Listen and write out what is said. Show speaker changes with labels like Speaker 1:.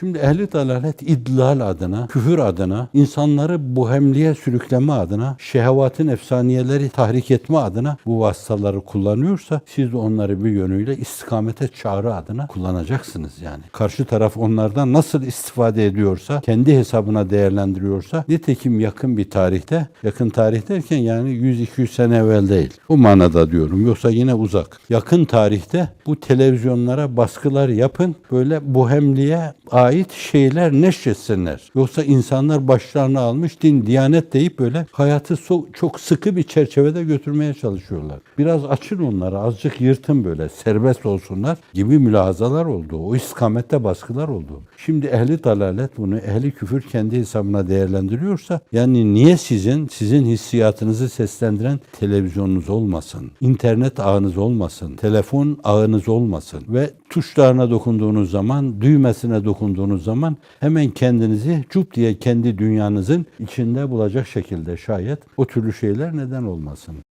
Speaker 1: Şimdi ehli dalalet idlal adına, küfür adına, insanları buhemliğe sürükleme adına, şehvatin efsaniyeleri tahrik etme adına bu vasıtaları kullanıyorsa siz de onları bir yönüyle istikamete çağrı adına kullanacaksınız yani. Karşı taraf onlardan nasıl istifade ediyorsa, kendi hesabına değerlendiriyorsa, nitekim yakın bir tarihte, yakın tarih derken yani 100-200 sene evvel değil. Bu manada diyorum. Yoksa yine uzak. Yakın tarihte bu televizyonlara baskılar yapın. Böyle buhemliğe ait şeyler neşretsinler. Yoksa insanlar başlarını almış din, diyanet deyip böyle hayatı çok sıkı bir çerçevede götürmeye çalışıyorlar. Biraz açın onları, azıcık yırtın böyle, serbest olsunlar gibi mülahazalar oldu. O istikamette baskılar oldu. Şimdi ehli dalalet bunu, ehli küfür kendi hesabına değerlendiriyorsa, yani niye sizin, sizin hissiyatınızı seslendiren televizyonunuz olmasın, internet ağınız olmasın, telefon ağınız olmasın ve tuşlarına dokunduğunuz zaman, düğmesine dokunduğunuz zaman hemen kendinizi cup diye kendi dünyanızın içinde bulacak şekilde şayet o türlü şeyler neden olmasın.